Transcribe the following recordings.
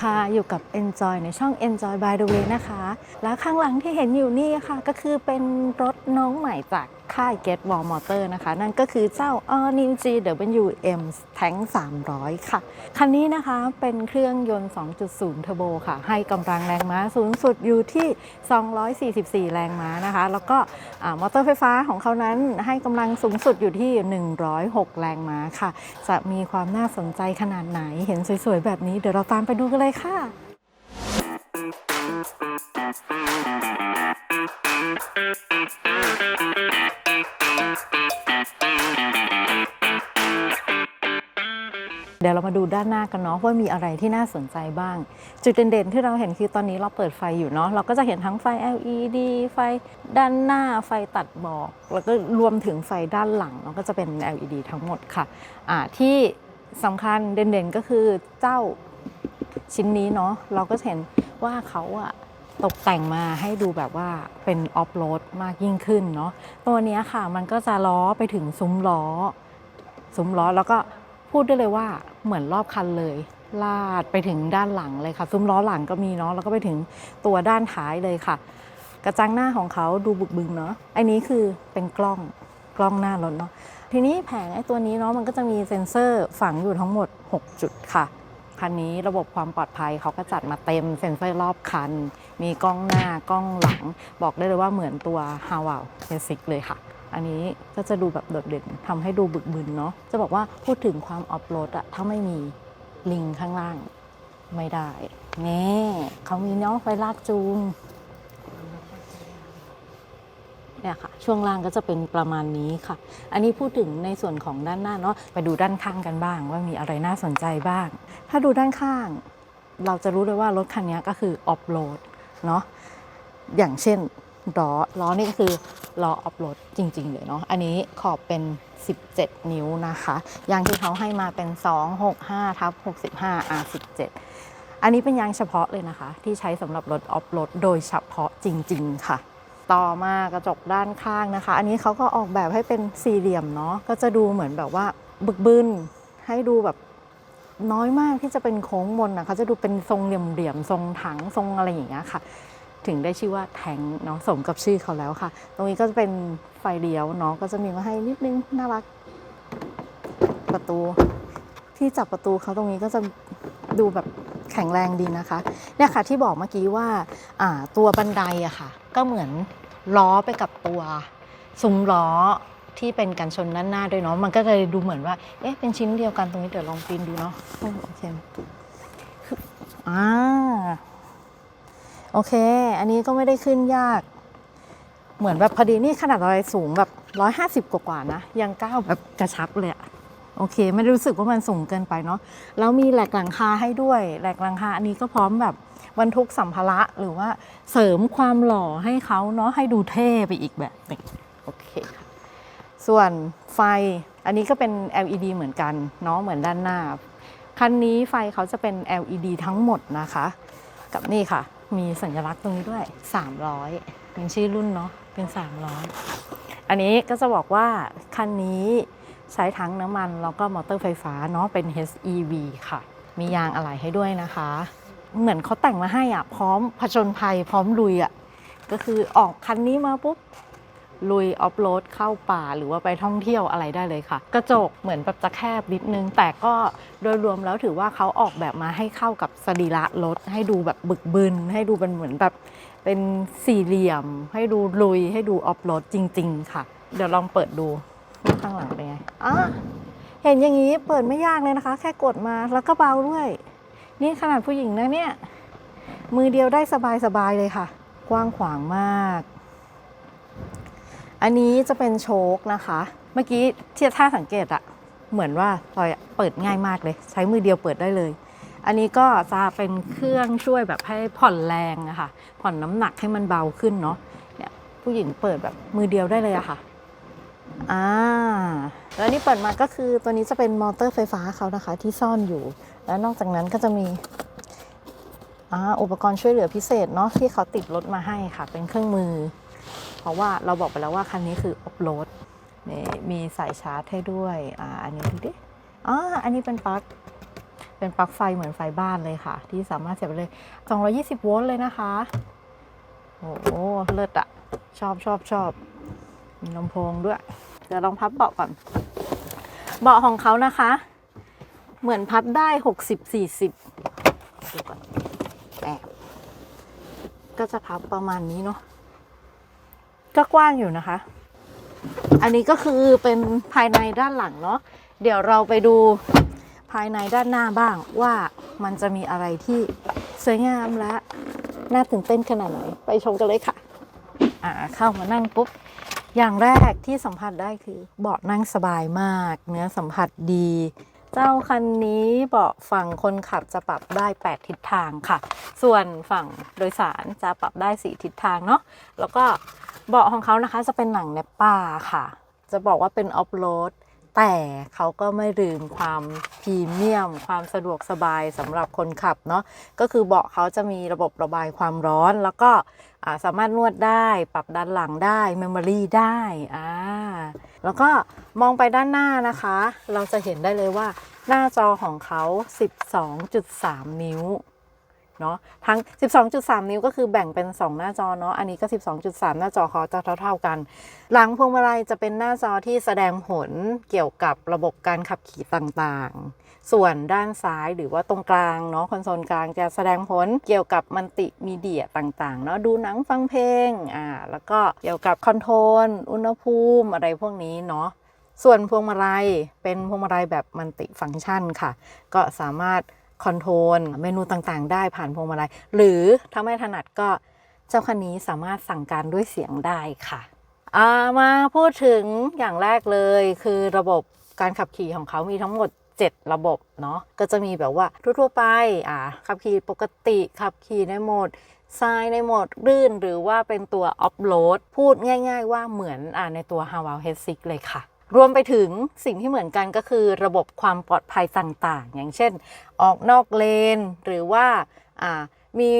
ค่ะ อยู่กับ Enjoy ในช่อง Enjoy by the way นะคะ แล้วข้างหลังที่เห็นอยู่นี่ค่ะ ก็คือเป็นรถน้องใหม่จาก ค่าย Get Wall Motor นะคะ นั่นก็คือเจ้า All New GWM Tank 300 ค่ะ คันนี้นะคะเป็นเครื่องยนต์ 2.0 เทอร์โบค่ะ ให้กำลังแรงม้าสูงสุดอยู่ที่ 244 แรงม้านะคะ แล้วก็อ่ามอเตอร์ไฟฟ้าของเขานั้นให้กำลังสูงสุดอยู่ที่ 106 แรงม้าค่ะ จะมีความน่าสนใจขนาดไหนเห็นสวยๆ แบบนี้เดี๋ยวเราตามไปดูกันเลยค่ะ เดี๋ยวเรามาดูด้านหน้ากันเนาะว่ามีอะไรที่น่าสนใจบ้าง จุดเด่นๆ ที่เราเห็นคือตอนนี้เราเปิดไฟอยู่เนาะเราก็จะเห็นทั้งไฟ LED ไฟด้านหน้าไฟตัดหมอก แล้วก็รวมถึงไฟด้านหลังเนาะก็จะเป็น LED ทั้งหมดค่ะอ่าที่สำคัญเด่นๆก็คือเจ้าชิ้นนี้เนาะเราก็เห็นว่าเขาอะตกแต่งมาให้ดูแบบว่าเป็นออฟโรดมากยิ่งขึ้นเนาะตัวนี้ค่ะมันก็จะล้อไปถึงซุ้มล้อ ซุ้มล้อแล้วก็พูดได้เลยว่า เหมือนรอบคันเลย ลาดไปถึงด้านหลังเลยค่ะ ซุ้มล้อหลังก็มีเนาะแล้วก็ไปถึงตัวด้านท้ายเลยค่ะ กระจังหน้าของเขาดูบึกบึนเนาะอันนี้คือเป็นกล้องกล้องหน้ารถเนาะทีนี้แผงไอ้ตัวนี้เนาะมันก็จะมีเซ็นเซอร์ฝังอยู่ทั้งหมด 6 จุดค่ะคันนี้ระบบความปลอดภัยเขาก็จัดมาเต็มเซ็นเซอร์รอบคัน มีกล้องหน้ากล้องหลัง บอกได้เลยว่าเหมือนตัว h a w a l Basic เลยค่ะ อันนี้ก็จะดูแบบโดดเด่นทำให้ดูบึกบึนเนาะจะบอกว่าพูดถึงความออฟโรดอะถ้าไม่มีลิงข้างล่างไม่ได้แน่เขามีเนาะไฟลากจูงเนี่ยค่ะช่วงล่างก็จะเป็นประมาณนี้ค่ะ อันนี้พูดถึงในส่วนของด้านหน้าเนาะไปดูด้านข้างกันบ้าง ว่ามีอะไรน่าสนใจบ้าง ถ้าดูด้านข้าง เราจะรู้เลยว่ารถคันนี้ก็คือออฟโรดเนาะอย่างเช่นล้อล้อนี่ก็คือ ล้อออฟโรดจริง ๆ เลยเนาะอันนี้ขอบเป็น 17 นิ้วนะคะยางที่เขาให้มาเป็น 265ทับ65 R17 อันนี้เป็นยางเฉพาะเลยนะคะ ที่ใช้สำหรับรถออฟโรดโดยเฉพาะจริง ๆ ค่ะ ต่อมากระจกด้านข้างนะคะ อันนี้เขาก็ออกแบบให้เป็นสี่เหลี่ยมเนาะก็จะดูเหมือนแบบว่าบึกบึนให้ดูแบบน้อยมากที่จะเป็นโค้งมนนะเขาจะดูเป็นทรงเหลี่ยมๆทรงถังทรงอะไรอย่างเงี้ยค่ะ ถึงได้ชื่อว่าแทงเนาะสมกับชื่อเขาแล้วค่ะ ตรงนี้ก็จะเป็นไฟเลี้ยวเนาะก็จะมีมาให้นิดนึงน่ารัก ประตู ที่จับประตูเขาตรงนี้ก็จะดูแบบแข็งแรงดีนะคะเนี่ยค่ะที่บอกเมื่อกี้ว่าอ่าตัวบันไดอะค่ะ ก็เหมือนล้อไปกับตัวซุ้มล้อที่เป็นกันชนด้านหน้าด้วยเนาะมันก็เลยดูเหมือนว่าเอ๊ะเป็นชิ้นเดียวกันตรงนี้เดี๋ยวลองปีนดูเนาะโอเคคืออ่า โอเค อันนี้ก็ไม่ได้ขึ้นยาก เหมือนแบบพอดีนี่ขนาดเราสูงแบบร้อยห้าสิบกว่าๆนะ ยังก้าวแบบกระชับเลยอะโอเค ไม่ได้รู้สึกว่ามันสูงเกินไปเนาะแล้วมีแหลกหลังคาให้ด้วยแหลกหลังคาอันนี้ก็พร้อมแบบบรรทุกสัมภาระหรือว่าเสริมความหล่อให้เขาเนาะให้ดูเท่ไปอีกแบบหนึงโอเคค่ะส่วนไฟอันนี้ก็เป็น LED เหมือนกันเนาะเหมือนด้านหน้า คันนี้ไฟเขาจะเป็น LED ทั้งหมดนะคะ กับนี่ค่ะ มีสัญลักษณ์ตรงนี้ด้วย 300 เป็นชื่อรุ่นเนาะ เป็น 300 อันนี้ก็จะบอกว่า คันนี้ใช้ทั้งน้ำมัน แล้วก็มอเตอร์ไฟฟ้าเนาะ เป็น HEV ค่ะ มียางอะไหล่ให้ด้วยนะคะ เหมือนเขาแต่งมาให้อะ พร้อมผจญภัย พร้อมลุยอะ ก็คือออกคันนี้มาปุ๊บ ลุยออฟโรดเข้าป่าหรือว่าไปท่องเที่ยวอะไรได้เลยค่ะ กระจกเหมือนแบบจะแคบนิดนึง แต่ก็โดยรวมแล้วถือว่าเขาออกแบบมาให้เข้ากับสรีระรถ ให้ดูแบบบึกบึน ให้ดูเป็นเหมือนแบบเป็นสี่เหลี่ยม ให้ดูลุยให้ดูออฟโรดจริง ๆ ค่ะ เดี๋ยวลองเปิดดูข้างหลังเป็นไงอะเห็นอย่างนี้เปิดไม่ยากเลยนะคะ แค่กดมาแล้วก็เบาด้วย นี่ขนาดผู้หญิงนะเนี่ย มือเดียวได้สบายๆเลยค่ะ กว้างขวางมาก อันนี้จะเป็นโชคนะคะ เมื่อกี้ที่ถ้าสังเกตอะเหมือนว่าพลอยเปิดง่ายมากเลย ใช้มือเดียวเปิดได้เลย อันนี้ก็จะเป็นเครื่องช่วยแบบให้ผ่อนแรงอะค่ะ ผ่อนน้ำหนักให้มันเบาขึ้นเนาะเนี่ยผู้หญิงเปิดแบบมือเดียวได้เลยอะค่ะอ่าแล้วนี่เปิดมาก็คือตัวนี้จะเป็นมอเตอร์ไฟฟ้าเขานะคะ ที่ซ่อนอยู่ แล้วนอกจากนั้นก็จะมีอ่าอุปกรณ์ช่วยเหลือพิเศษเนาะที่เขาติดรถมาให้ค่ะ เป็นเครื่องมือ เพราะว่าเราบอกไปแล้วว่าคันนี้คือออฟโรดนี่มีสายชาร์จให้ด้วยอ่าอันนี้ดูดิอ๋ออันนี้เป็นปลั๊กเป็นปลั๊กไฟเหมือนไฟบ้านเลยค่ะ ที่สามารถเสียบเลย 220 โวลต์เลยนะคะ โอ้โหเลิศอะชอบชอบชอบมีลำโพงด้วยเดี๋ยวลองพับเบาะก่อน เบาะของเขานะคะ เหมือนพับได้ 60 40ดูก่อนแอบก็จะพับประมาณนี้เนาะ ก็กว้างอยู่นะคะ อันนี้ก็คือเป็นภายในด้านหลังเนาะ เดี๋ยวเราไปดูภายในด้านหน้าบ้างว่ามันจะมีอะไรที่สวยงามและน่าตื่นเต้นขนาดไหน ไปชมกันเลยค่ะ อ่าเข้ามานั่งปุ๊บ อย่างแรกที่สัมผัสได้คือ เบาะนั่งสบายมาก เนื้อสัมผัสดี เจ้าคันนี้เบาะฝั่งคนขับจะปรับได้ 8 ทิศทางค่ะ ส่วนฝั่งโดยสารจะปรับได้ 4 ทิศทางเนาะ แล้วก็ เบาะของเขานะคะจะเป็นหนังเนปป้าค่ะ จะบอกว่าเป็นออฟโรดแต่เขาก็ไม่ลืมความพรีเมียม ความสะดวกสบายสำหรับคนขับเนาะก็คือเบาะเขาจะมีระบบระบายความร้อน แล้วก็สามารถนวดได้ ปรับด้านหลังได้เมมโมรี่ได้อ่าแล้วก็มองไปด้านหน้านะคะ เราจะเห็นได้เลยว่าหน้าจอของเขา 12.3 นิ้ว เนาะทั้ง 12.3 นิ้วก็คือแบ่งเป็น 2 หน้าจอเนาะอันนี้ก็ 12.3 หน้าจอเขาจะเท่าๆกัน หลังพวงมาลัยจะเป็นหน้าจอที่แสดงผลเกี่ยวกับระบบการขับขี่ต่างๆ ส่วนด้านซ้ายหรือว่าตรงกลางเนาะคอนโซลกลางจะแสดงผลเกี่ยวกับมัลติมีเดียต่างๆเนาะดูหนังฟังเพลงอ่าแล้วก็เกี่ยวกับคอนโทรลอุณหภูมิอะไรพวกนี้เนาะส่วนพวงมาลัยเป็นพวงมาลัยแบบมัลติฟังก์ชันค่ะ ก็สามารถ คอนโทรลเมนูต่างๆ ได้ผ่านพวงมาลัย หรือถ้าไม่ถนัดก็เจ้าคันนี้สามารถสั่งการด้วยเสียงได้ค่ะามาพูดถึงอย่างแรกเลยคือระบบการขับขี่ของเขามีทั้งหมด 7 ระบบเนาะก็จะมีแบบว่าทั่วๆไปอ่าขับขี่ปกติขับขี่ในโหมดทรายในโหมดรื่นหรือว่าเป็นตัวออฟโรดพูดง่าย ๆ ว่าเหมือนอ่าในตัว h a w a l H6 เลยค่ะ รวมไปถึงสิ่งที่เหมือนกันก็คือระบบความปลอดภัยต่างๆ อย่างเช่น ออกนอกเลน หรือว่ามี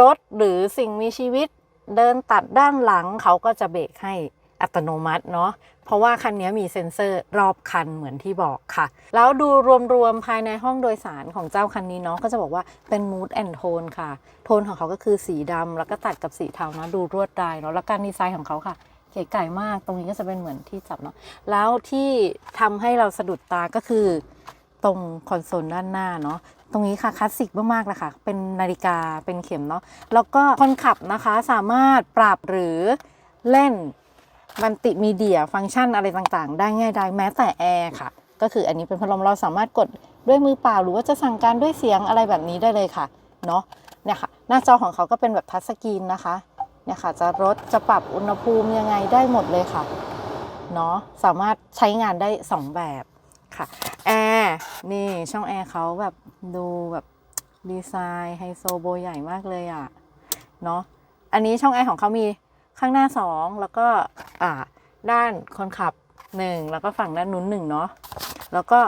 รถหรือสิ่งมีชีวิตเดินตัดด้านหลังเขาก็จะเบรกให้อัตโนมัติเนาะเพราะว่าคันนี้มีเซ็นเซอร์รอบคันเหมือนที่บอกค่ะ แล้วดูรวมๆภายในห้องโดยสารของเจ้าคันนี้เนาะก็จะบอกว่าเป็น mood and tone ค่ะ โทนของเขาก็คือสีดำแล้วก็ตัดกับสีเทานะดูรวดได้เนาะแล้วการดีไซน์ของเขาค่ะ ก๋ไก่มาก ตรงนี้ก็จะเป็นเหมือนที่จับเนาะ แล้วที่ทำให้เราสะดุดตาก็คือตรงคอนโซลด้านหน้าเนาะ ตรงนี้ค่ะคลาสสิกมากๆเลยค่ะ เป็นนาฬิกา เป็นเข็มเนาะ แล้วก็คนขับนะคะสามารถปรับหรือเล่นมัลติมีเดียฟังก์ชันอะไรต่างๆ ได้ง่ายได้แม้แต่แอร์ค่ะ ก็คืออันนี้เป็นพัดลมเราสามารถกดด้วยมือเปล่า หรือว่าจะสั่งการด้วยเสียงอะไรแบบนี้ได้เลยค่ะ เนาะ เนี่ยค่ะ หน้าจอของเขาก็เป็นแบบทัชสกรีนนะคะ เนี่ยค่ะ จะลดจะปรับอุณหภูมิยังไงได้หมดเลยค่ะเนาะสามารถใช้งานได้ 2 แบบค่ะแอร์นี่ช่องแอร์เขาแบบดูแบบดีไซน์ไฮโซโบใหญ่มากเลยอะ่ะเนาะอันนี้ช่องแอร์ของเขามีข้างหน้า 2 แล้วก็อ่าด้านคนขับ 1 แล้วก็ฝั่งด้านนู้น1เนาะแล้วก็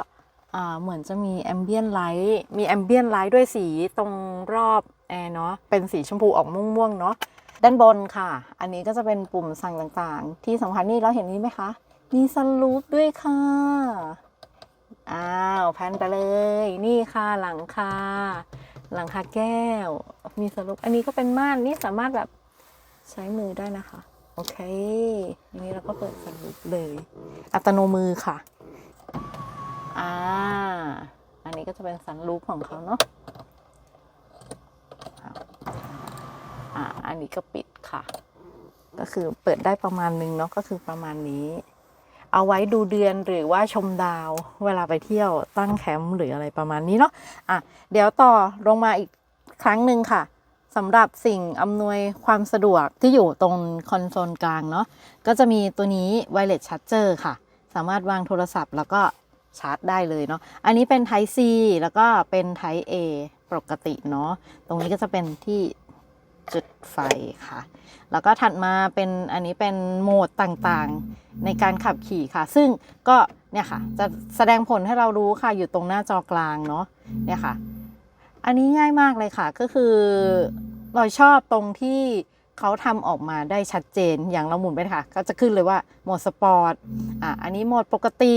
อ่าเหมือนจะมีแอมเบียนไลท์มีแอมเบียนไลท์ด้วยสีตรงรอบแอร์เนาะเป็นสีชมพูออกม่วงๆเนาะ ด้านบนค่ะ อันนี้ก็จะเป็นปุ่มสั่งต่างๆ ที่สำคัญนี่เราเห็นนี้ไหมคะ มีสลูปด้วยค่ะ อ้าวแพนไปเลย นี่ค่ะหลังคา หลังคาแก้ว มีสลูป อันนี้ก็เป็นม่าน นี่สามารถแบบใช้มือได้นะคะ โอเค อันนี้เราก็เปิดสลูปเลย อัตโนมือค่ะ อ่า อันนี้ก็จะเป็นสันลูปของเขาเนาะ อ่าอันนี้ก็ปิดค่ะ ก็คือเปิดได้ประมาณนึงเนาะก็คือประมาณนี้ เอาไว้ดูเดือนหรือว่าชมดาวเวลาไปเที่ยวตั้งแคมป์หรืออะไรประมาณนี้เนาะอะเดี๋ยวต่อลงมาอีกครั้งหนึ่งค่ะสำหรับสิ่งอำนวยความสะดวกที่อยู่ตรงคอนโซลกลางเนาะก็จะมีตัวนี้ Wireless Charger ค่ะ สามารถวางโทรศัพท์แล้วก็ชาร์จได้เลยเนาะ อันนี้เป็น Type C แล้วก็เป็น Type A ปกติเนาะ ตรงนี้ก็จะเป็นที่ จุดไฟค่ะ แล้วก็ถัดมาเป็นอันนี้เป็นโหมดต่างๆในการขับขี่ค่ะ ซึ่งก็เนี่ยค่ะจะแสดงผลให้เรารู้ค่ะอยู่ตรงหน้าจอกลางเนาะเนี่ยค่ะ อันนี้ง่ายมากเลยค่ะก็คือเราชอบตรงที่เขาทำออกมาได้ชัดเจนอย่างเราหมุนไปค่ะ ก็จะขึ้นเลยว่าโหมดสปอร์ตอะอันนี้โหมดปกติ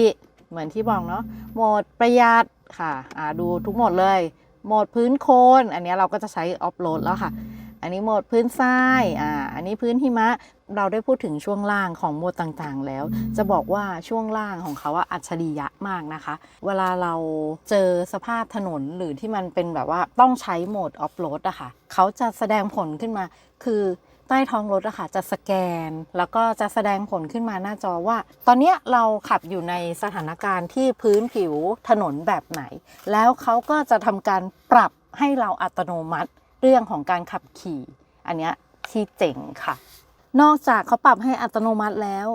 เหมือนที่บอกเนาะโหมดประหยัดค่ะอ่าดูทุกโหมดเลยโหมดพื้นโคน อันนี้เราก็จะใช้ออฟโหลดแล้วค่ะ อันนี้โหมดพื้นทรายอ่าอันนี้พื้นหิมะเราได้พูดถึงช่วงล่างของโหมดต่างๆ แล้ว จะบอกว่าช่วงล่างของเขาอะอัจฉริยะมากนะคะ เวลาเราเจอสภาพถนนหรือที่มันเป็นแบบว่าต้องใช้โหมดออฟโหลดอะค่ะเขาจะแสดงผลขึ้นมา คือใต้ท้องรถอะค่ะจะสแกน แล้วก็จะแสดงผลขึ้นมาหน้าจอว่า ตอนเนี้ยเราขับอยู่ในสถานการณ์ที่พื้นผิวถนนแบบไหน แล้วเขาก็จะทำการปรับให้เราอัตโนมัติ เรื่องของการขับขี่ อันเนี้ยที่เจ๋งค่ะ นอกจากเขาปรับให้อัตโนมัติแล้ว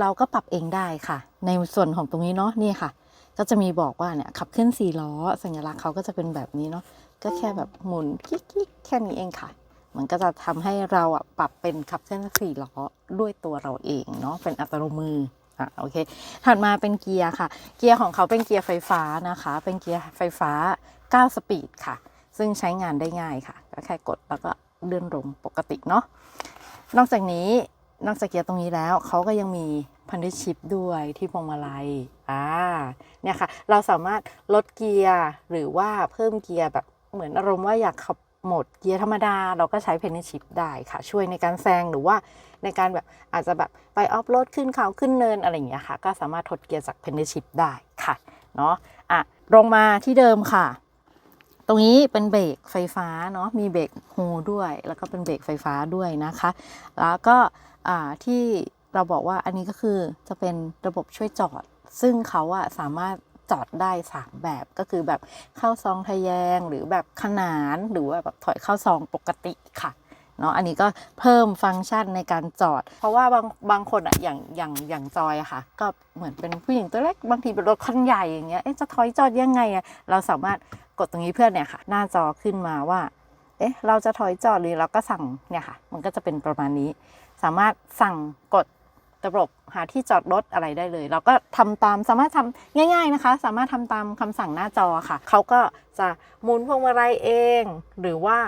เราก็ปรับเองได้ค่ะ ในส่วนของตรงนี้เนาะนี่ค่ะ ก็จะมีบอกว่าเนี่ยขับเคลื่อนสี่ล้อ สัญลักษณ์เขาก็จะเป็นแบบนี้เนาะก็แค่แบบหมุนกิ๊กๆแค่นี้เองค่ะมันก็จะทำให้เราอะปรับเป็นขับเคลื่อนสี่ล้อด้วยตัวเราเองเนาะเป็นอัตโนมืออะโอเคถัดมาเป็นเกียร์ค่ะ เกียร์ของเขาเป็นเกียร์ไฟฟ้านะคะ เป็นเกียร์ไฟฟ้า 9 สปีดค่ะ ซึ่งใช้งานได้ง่ายค่ะก็แค่กดแล้วก็เลื่อนลงปกติเนาะนอกจากนี้นอกจากเกียร์ตรงนี้แล้วเขาก็ยังมีพันธุชิปด้วยที่พวงมาลัยอ่าเนี่ยค่ะ เราสามารถลดเกียร์หรือว่าเพิ่มเกียร์แบบเหมือนอารมณ์ว่าอยากขับหมดเกียร์ธรรมดา เราก็ใช้เพนชิปได้ค่ะ ช่วยในการแซงหรือว่าในการแบบอาจจะแบบไปออฟโรดขึ้นเขาขึ้นเนินอะไรอย่างเงี้ยค่ะ ก็สามารถทดเกียร์จากเพนชิปได้ค่ะเนาะอะลงมาที่เดิมค่ะ ตรงนี้เป็นเบรกไฟฟ้าเนาะมีเบรกโฮด้วย แล้วก็เป็นเบรกไฟฟ้าด้วยนะคะ แล้วก็ที่เราบอกว่าอันนี้ก็คือจะเป็นระบบช่วยจอด ซึ่งเขาอะสามารถจอดได้ 3 แบบก็คือแบบเข้าซองทะแยงหรือแบบขนานหรือว่าแบบถอยเข้าซองปกติค่ะ เนาะอันนี้ก็เพิ่มฟังก์ชันในการจอด เพราะว่าบางบางคนอะอย่างอย่างอย่างจอยอะค่ะ ก็เหมือนเป็นผู้หญิงตัวเล็กบางทีเป็นรถคันใหญ่อย่างเงี้ยเอ๊ะจะถอยจอดยังไงอะเราสามารถกดตรงนี้เพื่อนเนี่ยค่ะ หน้าจอขึ้นมาว่าเอ๊ะเราจะถอยจอดหรือเราก็สั่งเนี่ยค่ะ มันก็จะเป็นประมาณนี้ สามารถสั่งกดระบบหาที่จอดรถอะไรได้เลย เราก็ทำตามสามารถทำง่าย ๆนะคะ สามารถทำตามคำสั่งหน้าจอค่ะ เขาก็จะหมุนพวงมาลัยเอง หรือว่า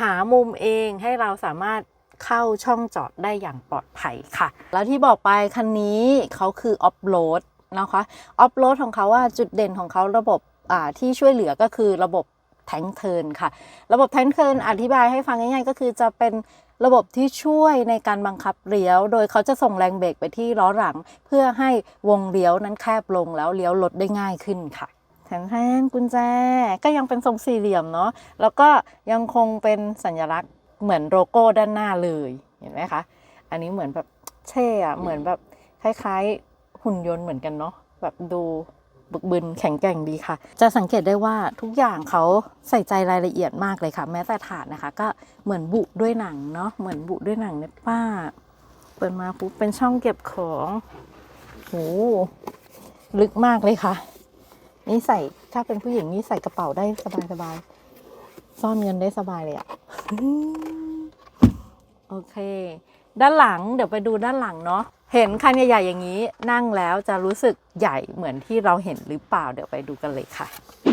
หามุมเองให้เราสามารถเข้าช่องจอดได้อย่างปลอดภัยค่ะ แล้วที่บอกไปคันนี้เขาคือออฟโหลดนะคะออฟโหลดของเขาว่าจุดเด่นของเขาระบบที่ช่วยเหลือก็คือระบบแทงเทินค่ะ ระบบแทงเทินอธิบายให้ฟังง่ายๆ ก็คือจะเป็นระบบที่ช่วยในการบังคับเลี้ยว โดยเขาจะส่งแรงเบรกไปที่ล้อหลัง เพื่อให้วงเลี้ยวนั้นแคบลงแล้วเลี้ยวรถได้ง่ายขึ้นค่ะ แทนแทนกุญแจก็ยังเป็นทรงสี่เหลี่ยมเนาะแล้วก็ยังคงเป็นสัญลักษณ์เหมือนโลโก้ด้านหน้าเลยเห็นไหมคะ อันนี้เหมือนแบบเช่อะเหมือนแบบคล้ายๆหุ่นยนต์เหมือนกันเนาะแบบดูบึกบึนแข็งแกร่งดีค่ะ จะสังเกตได้ว่าทุกอย่างเขาใส่ใจรายละเอียดมากเลยค่ะ แม้แต่ถาดนะคะ ก็เหมือนบุด้วยหนังเนาะเหมือนบุด้วยหนังเนี่ยป้า เปิดมาปุ๊บเป็นช่องเก็บของโหลึกมากเลยค่ะ นี่ใส่ถ้าเป็นผู้หญิงนี่ใส่กระเป๋าได้สบายสบายๆซ่อนเงินได้สบายเลยอะโอเค ด้านหลังเดี๋ยวไปดูด้านหลังเนาะเห็นคันใหญ่ๆอย่างนี้นั่งแล้วจะรู้สึกใหญ่เหมือนที่เราเห็นหรือเปล่าเดี๋ยวไปดูกันเลยค่ะ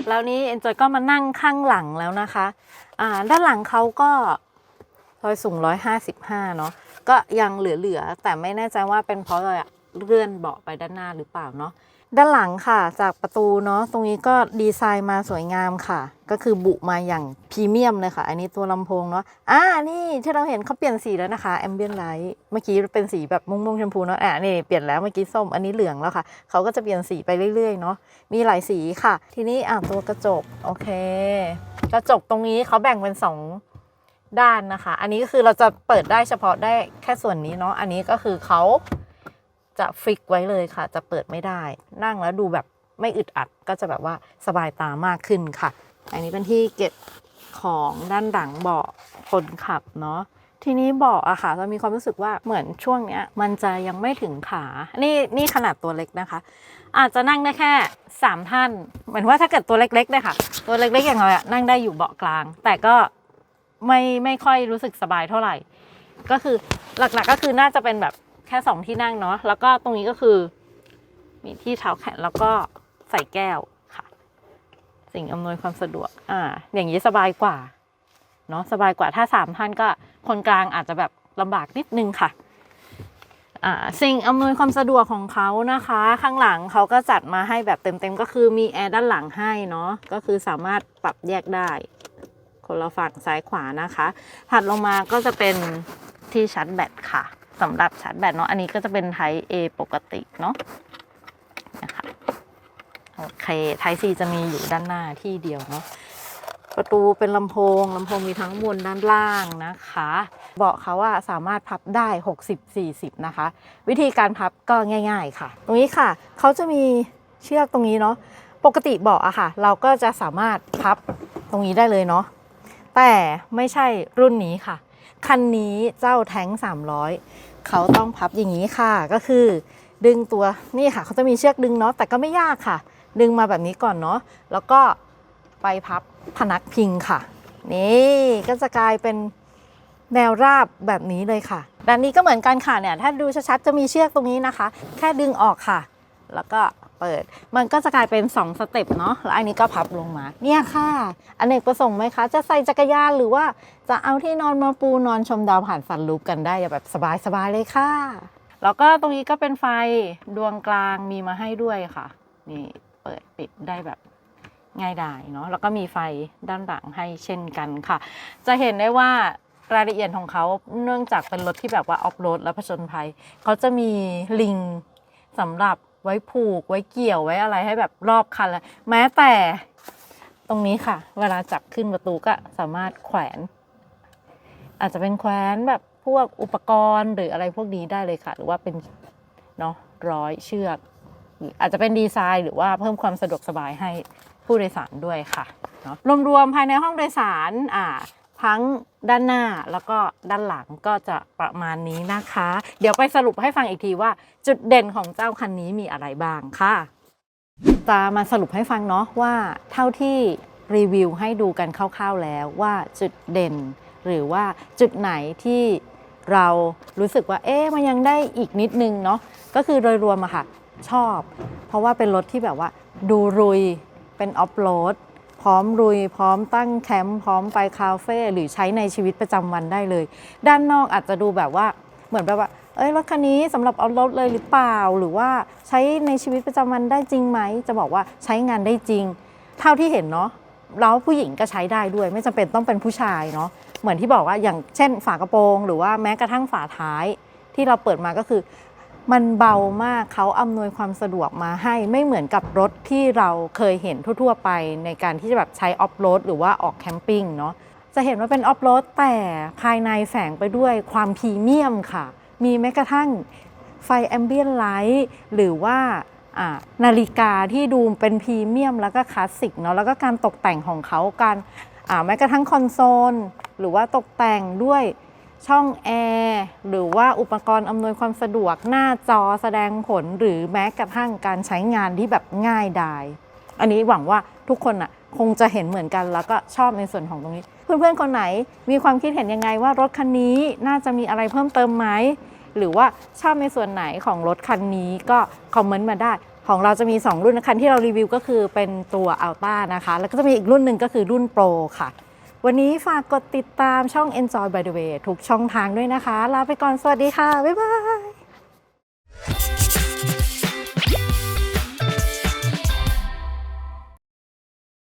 แล้วนี้เอ็นจอยก็มานั่งข้างหลังแล้วนะคะอ่าด้านหลังเขาก็ซอยสูง155เนาะก็ยังเหลือๆแต่ไม่แน่ใจว่าเป็นเพราะอะไรอะเลื่อนเบาะไปด้านหน้าหรือเปล่าเนาะ ด้านหลังค่ะ จากประตูเนาะตรงนี้ก็ดีไซน์มาสวยงามค่ะ ก็คือบุมาอย่างพรีเมียมเลยค่ะ อันนี้ตัวลำโพงเนาะอ่านี่ที่เราเห็นเขาเปลี่ยนสีแล้วนะคะแอมเบียนไลท์เมื่อกี้เป็นสีแบบม่วงๆชมพูเนาะอ่านี่เปลี่ยนแล้วเมื่อกี้ส้มอันนี้เหลืองแล้วค่ะเขาก็จะเปลี่ยนสีไปเรื่อยๆเนาะมีหลายสีค่ะ ทีนี้อ่าตัวกระจกโอเค กระจกตรงนี้เขาแบ่งเป็นสองด้านนะคะ อันนี้ก็คือเราจะเปิดได้เฉพาะได้แค่ส่วนนี้เนาะ อันนี้ก็คือเขา จะฟิกไว้เลยค่ะ จะเปิดไม่ได้ นั่งแล้วดูแบบไม่อึดอัดก็จะแบบว่าสบายตามากขึ้นค่ะ อันนี้เป็นที่เก็บของด้านหลังเบาะคนขับเนาะทีนี้เบาะอะค่ะเรามีความรู้สึกว่าเหมือนช่วงเนี้ย มันจะยังไม่ถึงขา นี่นี่ขนาดตัวเล็กนะคะ อาจจะนั่งได้แค่สามท่าน เหมือนว่าถ้าเกิดตัวเล็กๆเนี่ยค่ะ ตัวเล็กๆอย่างเราอะนั่งได้อยู่เบาะกลาง แต่ก็ไม่ไม่ค่อยรู้สึกสบายเท่าไหร่ ก็คือหลักๆก็คือน่าจะเป็นแบบ แค่สองที่นั่งเนาะแล้วก็ตรงนี้ก็คือ มีที่เท้าแขนแล้วก็ใส่แก้วค่ะ สิ่งอำนวยความสะดวก อ่า อย่างนี้สบายกว่าเนาะสบายกว่าถ้าสามท่านก็คนกลางอาจจะแบบลำบากนิดนึงค่ะอ่าสิ่งอำนวยความสะดวกของเขานะคะ ข้างหลังเขาก็จัดมาให้แบบเต็มๆก็คือมีแอร์ด้านหลังให้เนาะก็คือสามารถปรับแยกได้ คนละฝั่งซ้ายขวานะคะ ถัดลงมาก็จะเป็นที่ชาร์จแบตค่ะ สำหรับชาร์จแบตเนาะอันนี้ก็จะเป็นไท p A ปกติเนาะนะคะโอเคไท p C จะมีอยู่ด้านหน้าที่เดียวเนาะประตูเป็นลำโพงลำโพงมีทั้งบนด้านล่างนะคะ เบาะเขาว่าสามารถพับได้ 60-40 นะคะ วิธีการพับก็ง่าย ๆ ค่ะ ตรงนี้ค่ะเขาจะมีเชือกตรงนี้เนาะปกติเบาะอะค่ะ เราก็จะสามารถพับตรงนี้ได้เลยเนาะแต่ไม่ใช่รุ่นนี้ค่ะ คันนี้เจ้าแท้ง 300 เขาต้องพับอย่างนี้ค่ะ ก็คือ ดึงตัวนี่ค่ะ เขาจะมีเชือกดึงเนาะแต่ก็ไม่ยากค่ะ ดึงมาแบบนี้ก่อนเนาะแล้วก็ไปพับพนักพิงค่ะ นี่ก็จะกลายเป็นแนวราบแบบนี้เลยค่ะด้านนี้ก็เหมือนกันค่ะเนี่ยถ้าดูชัดๆจะมีเชือกตรงนี้นะคะ แค่ดึงออกค่ะ แล้วก็ เปิด มันก็จะกลายเป็น 2 สเต็ปเนาะแล้วอันนี้ก็พับลงมา เนี่ยค่ะอเนกประสงค์ไหมคะ จะใส่จักรยานหรือว่าจะเอาที่นอนมาปูนอนชมดาวผ่านสันลูปกันได้แบบสบายๆเลยค่ะ แล้วก็ตรงนี้ก็เป็นไฟดวงกลางมีมาให้ด้วยค่ะ นี่เปิดปิดได้แบบง่ายดายเนาะแล้วก็มีไฟด้านหลังให้เช่นกันค่ะ จะเห็นได้ว่ารายละเอียดของเขาเนื่องจากเป็นรถที่แบบว่าออฟโรดและผจญภัย เขาจะมีลิงสำหรับ ไว้ผูกไว้เกี่ยวไว้อะไรให้แบบรอบคันเลยแม้แต่ตรงนี้ค่ะ เวลาจับขึ้นประตูก็สามารถแขวน อาจจะเป็นแขวนแบบพวกอุปกรณ์หรืออะไรพวกนี้ได้เลยค่ะ หรือว่าเป็นเนาะร้อยเชือกออาจจะเป็นดีไซน์หรือว่าเพิ่มความสะดวกสบายให้ผู้โดยสารด้วยค่ะเนาะรวมๆภายในห้องโดยสารอ่าทั้ง ด้านหน้าแล้วก็ด้านหลังก็จะประมาณนี้นะคะ เดี๋ยวไปสรุปให้ฟังอีกทีว่าจุดเด่นของเจ้าคันนี้มีอะไรบ้างค่ะ จะมาสรุปให้ฟังเนาะว่าเท่าที่รีวิวให้ดูกันคร่าวๆแล้วว่าจุดเด่น หรือว่าจุดไหนที่เรารู้สึกว่าเอ๊ะมันยังได้อีกนิดนึงเนาะก็คือโดยรวมอะค่ะชอบ เพราะว่าเป็นรถที่แบบว่าดูรุยเป็นออฟโรด พร้อมรุย พร้อมตั้งแคมป์พร้อมไปคาเฟ่หรือใช้ในชีวิตประจำวันได้เลย ด้านนอกอาจจะดูแบบว่าเหมือนแบบว่า เอ้ยรถคันนี้สำหรับเอารถเลยหรือเปล่า หรือว่าใช้ในชีวิตประจำวันได้จริงไหม จะบอกว่าใช้งานได้จริง เท่าที่เห็นเนาะแล้วผู้หญิงก็ใช้ได้ด้วย ไม่จำเป็นต้องเป็นผู้ชายเนาะเหมือนที่บอกว่าอย่างเช่นฝากระโปรง หรือว่าแม้กระทั่งฝาท้ายที่เราเปิดมาก็คือ มันเบามากเขาอำนวยความสะดวกมาให้ไม่เหมือนกับรถที่เราเคยเห็นทั่ว ๆ ไปในการที่จะแบบใช้ออฟโรดหรือว่าออกแคมปิ้งเนาะจะเห็นว่าเป็นออฟโรดแต่ภายในแฝงไปด้วยความพรีเมียมค่ะ มีแม้กระทั่งไฟแอมเบียนไลท์หรือว่านาฬิกาที่ดูเป็นพรีเมียมแล้วก็คลาสสิกเนาะแล้วก็การตกแต่งของเขาการแม้กระทั่งคอนโซลหรือว่าตกแต่งด้วย ช่องแอร์หรือว่าอุปกรณ์อำนวยความสะดวกหน้าจอแสดงผลหรือแม้กระทั่งการใช้งานที่แบบง่ายดายอันนี้หวังว่าทุกคนอะคงจะเห็นเหมือนกันแล้วก็ชอบในส่วนของตรงนี้ เพื่อนๆคนไหนมีความคิดเห็นยังไงว่ารถคันนี้น่าจะมีอะไรเพิ่มเติมไหมหรือว่าชอบในส่วนไหนของรถคันนี้ก็คอมเมนต์มาได้ ของเราจะมี 2 รุ่นนะคันที่เรารีวิวก็คือเป็นตัว a l t a นะคะ แล้วก็จะมีอีกรุ่นหนึ่งก็คือรุ่น Pro ค่ะ วันนี้ฝากกดติดตามช่อง Enjoy by the way ทุกช่องทางด้วยนะคะ ลาไปก่อน สวัสดีค่ะ บ๊ายบาย